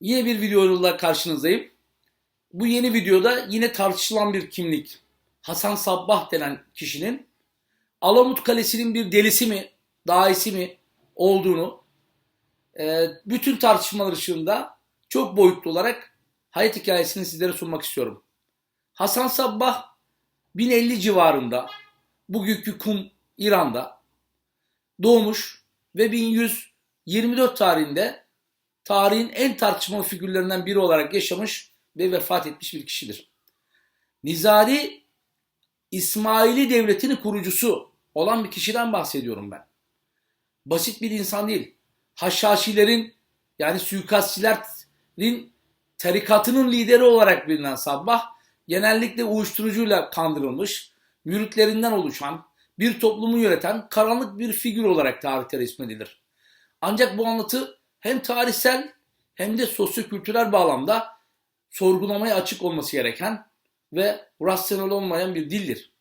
Yine bir videoyla karşınızdayım. Bu yeni videoda yine tartışılan bir kimlik. Hasan Sabbah denen kişinin Alamut Kalesi'nin bir delisi mi, daisi mi olduğunu e, bütün tartışmalar ışığında çok boyutlu olarak hayat hikayesini sizlere sunmak istiyorum. Hasan Sabbah 1050 civarında bugünkü Kum İran'da doğmuş ve 1124 tarihinde tarihin en tartışmalı figürlerinden biri olarak yaşamış ve vefat etmiş bir kişidir. Nizari İsmaili Devleti'nin kurucusu olan bir kişiden bahsediyorum ben. Basit bir insan değil. Haşhaşilerin yani suikastçilerin tarikatının lideri olarak bilinen Sabbah genellikle uyuşturucuyla kandırılmış, müritlerinden oluşan, bir toplumu yöneten karanlık bir figür olarak tarihte resmedilir. Ancak bu anlatı hem tarihsel hem de sosyokültürel bağlamda sorgulamaya açık olması gereken ve rasyonel olmayan bir dildir.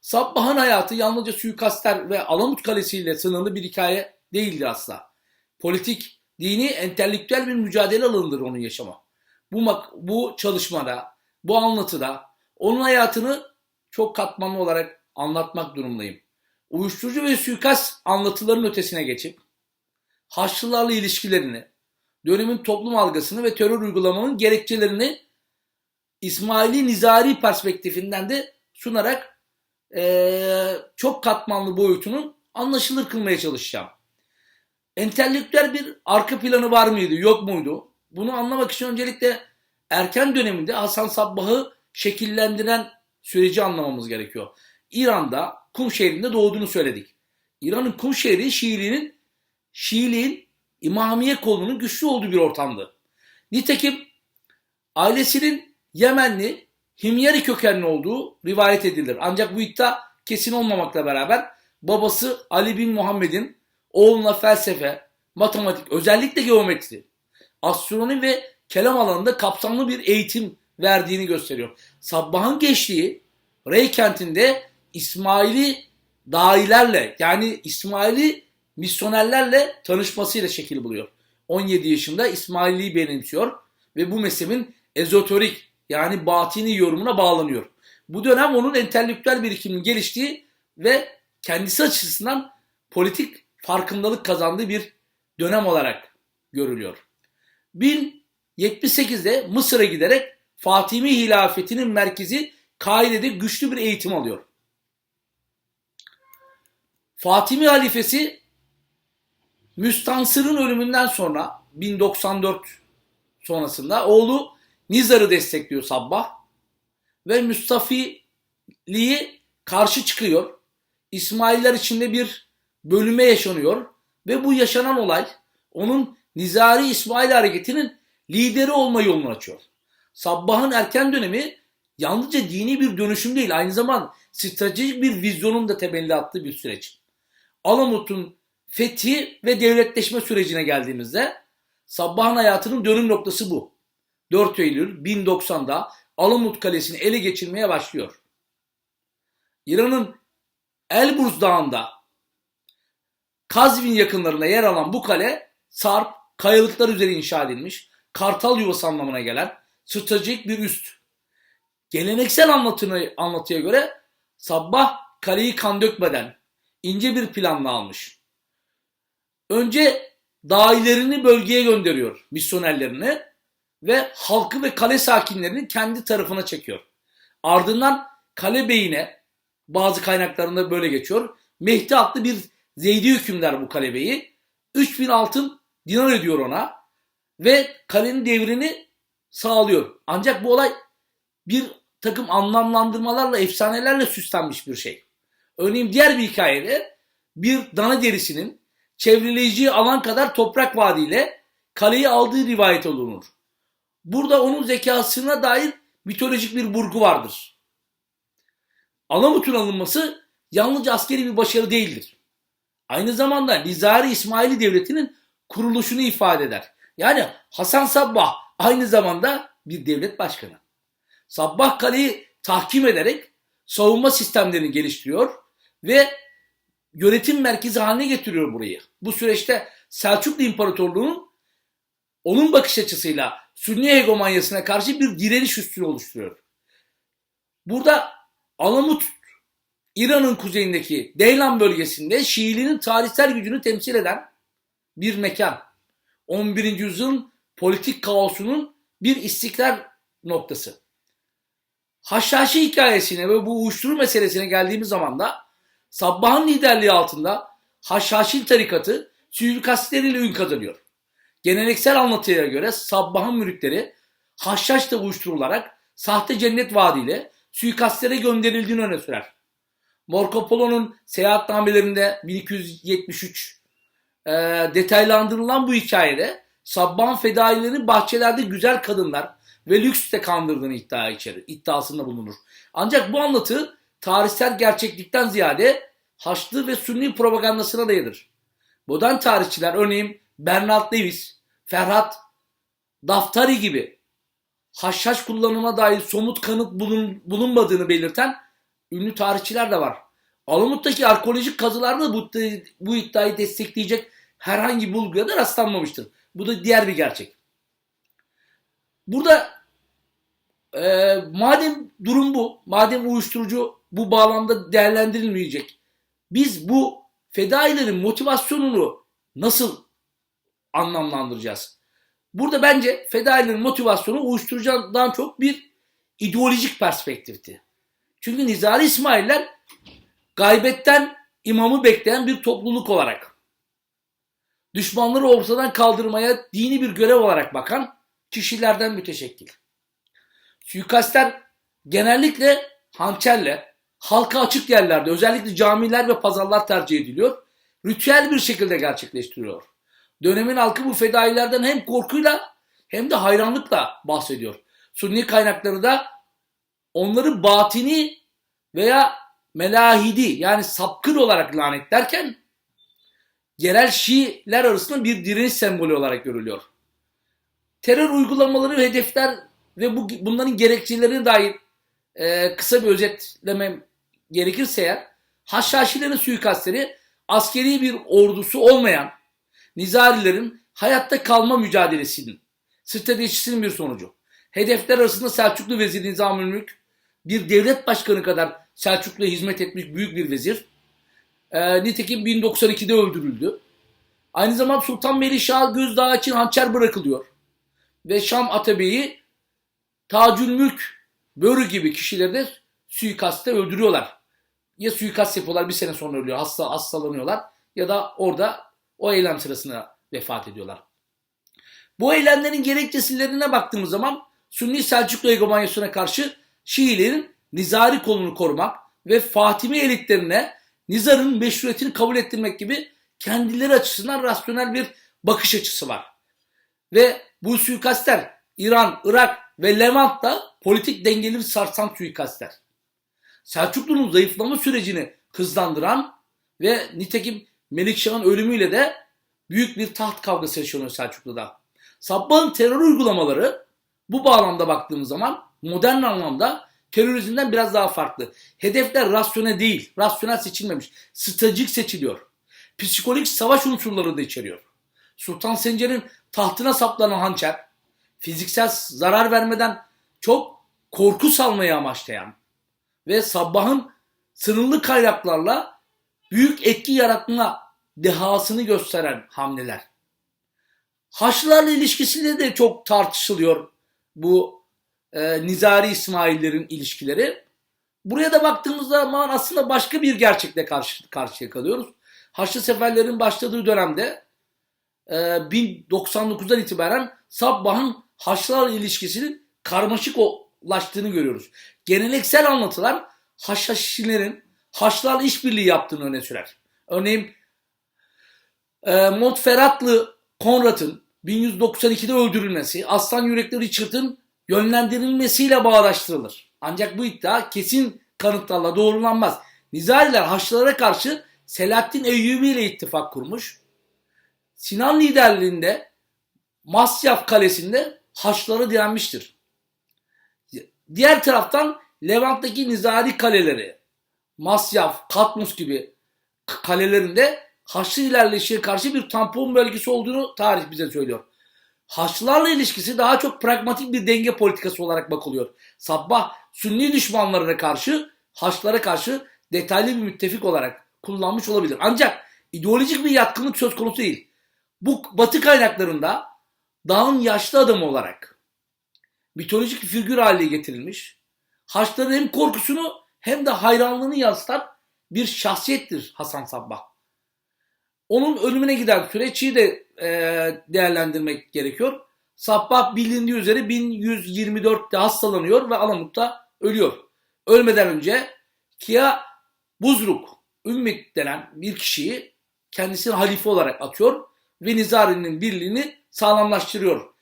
Sabbah'ın hayatı yalnızca suikastler ve Alamut Kalesi ile sınırlı bir hikaye değildir asla. Politik, dini, entelektüel bir mücadele alanıdır onun yaşamı. Bu, bu çalışmada, bu anlatıda onun hayatını çok katmanlı olarak anlatmak durumdayım. Uyuşturucu ve suikast anlatıların ötesine geçip Haçlılarla ilişkilerini, dönemin toplum algısını ve terör uygulamanın gerekçelerini İsmaili Nizari perspektifinden de sunarak ee, çok katmanlı boyutunun anlaşılır kılmaya çalışacağım. Entelektüel bir arka planı var mıydı, yok muydu? Bunu anlamak için öncelikle erken döneminde Hasan Sabbah'ı şekillendiren süreci anlamamız gerekiyor. İran'da Kum şehrinde doğduğunu söyledik. İran'ın Kum şehri Şiiliğinin Şiiliğin İmamiye kolunun güçlü olduğu bir ortamdı. Nitekim ailesinin Yemenli, Himyari kökenli olduğu rivayet edilir. Ancak bu iddia kesin olmamakla beraber babası Ali bin Muhammed'in oğluna felsefe, matematik, özellikle geometri, astronomi ve kelam alanında kapsamlı bir eğitim verdiğini gösteriyor. Sabbah'ın geçtiği Rey kentinde İsmaili dahilerle yani İsmaili misyonerlerle tanışmasıyla şekil buluyor. 17 yaşında İsmaili'yi benimsiyor ve bu mezhebin ezoterik yani batini yorumuna bağlanıyor. Bu dönem onun entelektüel birikiminin geliştiği ve kendisi açısından politik farkındalık kazandığı bir dönem olarak görülüyor. 1078'de Mısır'a giderek Fatimi hilafetinin merkezi Kaide'de güçlü bir eğitim alıyor. Fatimi halifesi Müstansır'ın ölümünden sonra 1094 sonrasında oğlu Nizar'ı destekliyor Sabbah ve Mustafili'yi karşı çıkıyor. İsmailler içinde bir bölüme yaşanıyor ve bu yaşanan olay onun Nizari İsmail hareketinin lideri olma yolunu açıyor. Sabbah'ın erken dönemi yalnızca dini bir dönüşüm değil aynı zamanda stratejik bir vizyonun da temelli attığı bir süreç. Alamut'un fethi ve devletleşme sürecine geldiğimizde Sabbah'ın hayatının dönüm noktası bu. 4 Eylül 1090'da Alamut Kalesi'ni ele geçirmeye başlıyor. İran'ın Elburz Dağı'nda Kazvin yakınlarında yer alan bu kale sarp, kayalıklar üzeri inşa edilmiş, kartal yuvası anlamına gelen stratejik bir üst. Geleneksel anlatını, anlatıya göre Sabbah kaleyi kan dökmeden ince bir planla almış. Önce dahilerini bölgeye gönderiyor, misyonerlerini ve halkı ve kale sakinlerini kendi tarafına çekiyor. Ardından kale beyine bazı kaynaklarında böyle geçiyor. Mehdi adlı bir Zeydi hükümdar bu kalebeyi. 3000 altın dinar ediyor ona ve kalenin devrini sağlıyor. Ancak bu olay bir takım anlamlandırmalarla, efsanelerle süslenmiş bir şey. Örneğin diğer bir hikayede bir dana derisinin çevreleyeceği alan kadar toprak vaadiyle kaleyi aldığı rivayet olunur. Burada onun zekasına dair mitolojik bir burgu vardır. Alamut'un alınması yalnızca askeri bir başarı değildir. Aynı zamanda Nizari İsmaili Devleti'nin kuruluşunu ifade eder. Yani Hasan Sabbah aynı zamanda bir devlet başkanı. Sabbah Kale'yi tahkim ederek savunma sistemlerini geliştiriyor ve yönetim merkezi haline getiriyor burayı. Bu süreçte Selçuklu İmparatorluğu'nun onun bakış açısıyla Sünni hegemonyasına karşı bir direniş üstünü oluşturuyor. Burada Alamut İran'ın kuzeyindeki Deylan bölgesinde Şiiliğin tarihsel gücünü temsil eden bir mekan. 11. yüzyılın politik kaosunun bir istiklal noktası. Haşhaşi hikayesine ve bu uyuşturucu meselesine geldiğimiz zaman da Sabbah'ın liderliği altında Haşhaşi tarikatı suikastleriyle ün kazanıyor. Geleneksel anlatıya göre Sabbah'ın müritleri Haşhaş'ta uyuşturularak sahte cennet vaadiyle suikastlere gönderildiğini öne sürer. Marco Polo'nun seyahatnamelerinde 1273 e, detaylandırılan bu hikayede Sabbah'ın fedailerin bahçelerde güzel kadınlar ve lüksle kandırdığını iddia içerir, iddiasında bulunur. Ancak bu anlatı tarihsel gerçeklikten ziyade Haçlı ve Sünni propagandasına dayanır. Modern tarihçiler örneğin Bernard Lewis, Ferhat Daftari gibi haşhaş kullanıma dair somut kanıt bulun, bulunmadığını belirten ünlü tarihçiler de var. Alamut'taki arkeolojik kazılarda bu, bu iddiayı destekleyecek herhangi bir bulguya da rastlanmamıştır. Bu da diğer bir gerçek. Burada e, madem durum bu, madem uyuşturucu bu bağlamda değerlendirilmeyecek, biz bu fedailerin motivasyonunu nasıl anlamlandıracağız? Burada bence fedailerin motivasyonu uyuşturucudan çok bir ideolojik perspektifti. Çünkü Nizari İsmailler gaybetten imamı bekleyen bir topluluk olarak düşmanları ortadan kaldırmaya dini bir görev olarak bakan kişilerden müteşekkil. Suikastler genellikle hançerle, halka açık yerlerde özellikle camiler ve pazarlar tercih ediliyor. Ritüel bir şekilde gerçekleştiriyor. Dönemin halkı bu fedailerden hem korkuyla hem de hayranlıkla bahsediyor. Sunni kaynakları da onları batini veya melahidi yani sapkın olarak lanetlerken yerel Şiiler arasında bir direniş sembolü olarak görülüyor. Terör uygulamaları ve hedefler ve bu, bunların gerekçelerine dair e, kısa bir özetlemem gerekirse eğer Haşhaşilerin suikastleri askeri bir ordusu olmayan Nizarilerin hayatta kalma mücadelesinin stratejisinin bir sonucu. Hedefler arasında Selçuklu Vezir Nizamül Mülk bir devlet başkanı kadar Selçuklu'ya hizmet etmiş büyük bir vezir. E, nitekim 1092'de öldürüldü. Aynı zamanda Sultan Melih Gözdağı için hançer bırakılıyor. Ve Şam Atabeyi Tacül Mülk Börü gibi kişileri de suikastte öldürüyorlar. Ya suikast yapıyorlar bir sene sonra ölüyor hasta hastalanıyorlar ya da orada o eylem sırasında vefat ediyorlar. Bu eylemlerin gerekçelerine baktığımız zaman Sünni Selçuklu hegemonyasına karşı Şiilerin nizari kolunu korumak ve Fatimi elitlerine nizarın meşruiyetini kabul ettirmek gibi kendileri açısından rasyonel bir bakış açısı var. Ve bu suikastler İran, Irak ve Levant'ta politik dengeleri sarsan suikastler. Selçuklu'nun zayıflama sürecini hızlandıran ve nitekim Melikşah'ın ölümüyle de büyük bir taht kavgası yaşanıyor Selçuklu'da. Sabbah'ın terör uygulamaları bu bağlamda baktığımız zaman modern anlamda terörizmden biraz daha farklı. Hedefler rasyonel değil, rasyonel seçilmemiş. Stratejik seçiliyor. Psikolojik savaş unsurları da içeriyor. Sultan Sencer'in tahtına saplanan hançer, fiziksel zarar vermeden çok korku salmayı amaçlayan ve Sabbah'ın sınırlı kaynaklarla büyük etki yaratma dehasını gösteren hamleler. Haçlılarla ilişkisiyle de çok tartışılıyor bu e, Nizari İsmail'lerin ilişkileri. Buraya da baktığımız zaman aslında başka bir gerçekle karşı karşıya kalıyoruz. Haçlı seferlerin başladığı dönemde e, 1099'dan itibaren Sabbah'ın Haçlılarla ilişkisinin karmaşıklaştığını görüyoruz. Geleneksel anlatılar Haçhaşilerin Haçlılarla işbirliği yaptığını öne sürer. Örneğin e, Montferratlı Konrad'ın 1192'de öldürülmesi, Aslan Yürekli Richard'ın yönlendirilmesiyle bağdaştırılır. Ancak bu iddia kesin kanıtlarla doğrulanmaz. Nizariler Haçlılara karşı Selahaddin Eyyubi ile ittifak kurmuş. Sinan liderliğinde Masyaf Kalesi'nde Haçlılara direnmiştir. Diğer taraftan Levant'taki Nizari kaleleri, Masyaf, Katmus gibi kalelerinde Haçlı ilerleyişe karşı bir tampon bölgesi olduğunu tarih bize söylüyor. Haçlılarla ilişkisi daha çok pragmatik bir denge politikası olarak bakılıyor. Sabbah Sünni düşmanlarına karşı, Haçlılara karşı detaylı bir müttefik olarak kullanmış olabilir. Ancak ideolojik bir yatkınlık söz konusu değil. Bu batı kaynaklarında dağın yaşlı adamı olarak mitolojik figür haline getirilmiş. Haçlıların hem korkusunu hem de hayranlığını yansıtan bir şahsiyettir Hasan Sabbah. Onun ölümüne giden süreci de e, değerlendirmek gerekiyor. Sabbah bilindiği üzere 1124'te hastalanıyor ve Alamut'ta ölüyor. Ölmeden önce Kia Buzruk, Ümmit denen bir kişiyi kendisini halife olarak atıyor ve Nizari'nin birliğini sağlamlaştırıyor.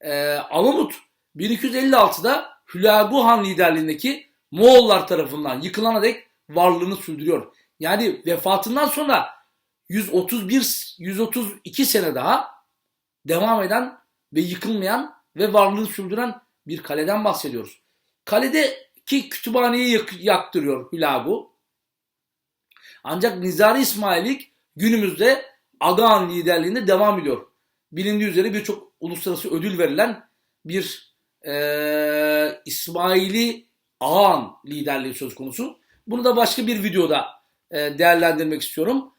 E, Alamut 1256'da Hülagu Han liderliğindeki Moğollar tarafından yıkılana dek varlığını sürdürüyor. Yani vefatından sonra 131 132 sene daha devam eden ve yıkılmayan ve varlığını sürdüren bir kaleden bahsediyoruz. Kaledeki kütüphaneyi yak- yaktırıyor Hülagu. Ancak Nizari İsmailik günümüzde Agahan liderliğinde devam ediyor. Bilindiği üzere birçok uluslararası ödül verilen bir eee İsmaili Ağan liderliği söz konusu. Bunu da başka bir videoda e, değerlendirmek istiyorum.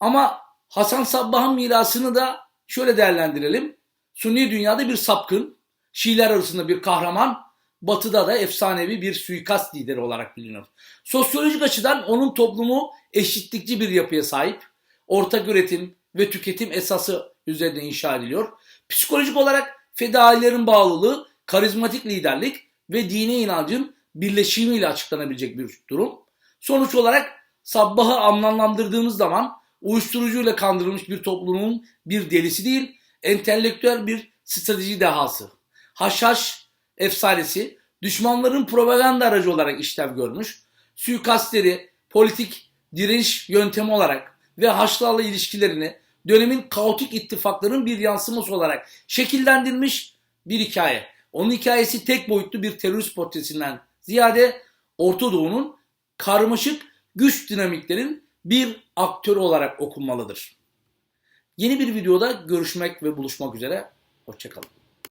Ama Hasan Sabbah'ın mirasını da şöyle değerlendirelim. Sünni dünyada bir sapkın, Şiiler arasında bir kahraman, Batı'da da efsanevi bir suikast lideri olarak bilinir. Sosyolojik açıdan onun toplumu eşitlikçi bir yapıya sahip. Ortak üretim ve tüketim esası üzerine inşa ediliyor. Psikolojik olarak fedailerin bağlılığı, karizmatik liderlik ve dini inancın birleşimiyle açıklanabilecek bir durum. Sonuç olarak Sabbah'ı anlamlandırdığımız zaman uyuşturucuyla kandırılmış bir toplumun bir delisi değil, entelektüel bir strateji dehası. Haşhaş efsanesi düşmanların propaganda aracı olarak işlev görmüş, suikastleri politik direniş yöntemi olarak ve Haçlılarla ilişkilerini dönemin kaotik ittifakların bir yansıması olarak şekillendirilmiş bir hikaye. Onun hikayesi tek boyutlu bir terörist portresinden ziyade Orta Doğu'nun karmaşık güç dinamiklerin bir aktörü olarak okunmalıdır. Yeni bir videoda görüşmek ve buluşmak üzere. Hoşçakalın.